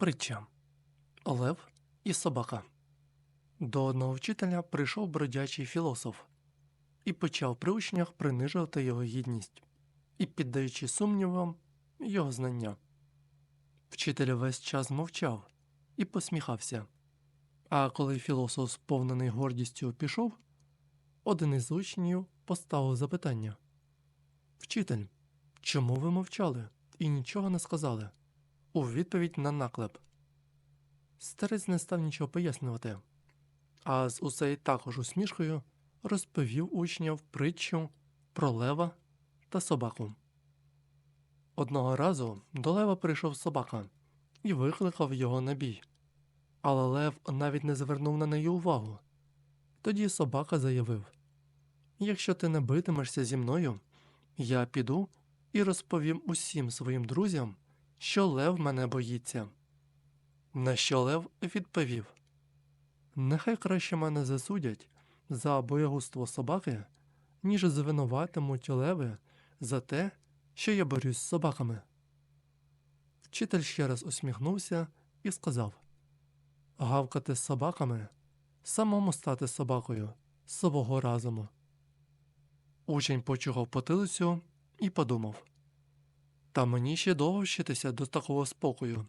Притча Лев і собака. До одного вчителя прийшов бродячий філософ і почав при учнях принижувати його гідність і піддаючи сумнівам його знання. Вчитель весь час мовчав і посміхався. А коли філософ, сповнений гордістю, пішов, один із учнів поставив запитання: Вчитель, чому ви мовчали і нічого не сказали? У відповідь на наклеп. Старець не став нічого пояснювати, а з усей також усмішкою розповів учням притчу про лева та собаку. Одного разу до лева прийшов собака і викликав його на бій. Але лев навіть не звернув на неї увагу. Тоді собака заявив: Якщо ти не битимешся зі мною, я піду і розповім усім своїм друзям, що лев мене боїться. На що Лев відповів: Нехай краще мене засудять за боягузтво собаки, ніж звинуватимуть леви за те, що я борюсь з собаками. Вчитель ще раз усміхнувся і сказав: Гавкати з собаками, самому стати собакою свого разуму. Учень почухав потилицю і подумав: Та мені ще довго вчитися до такого спокою.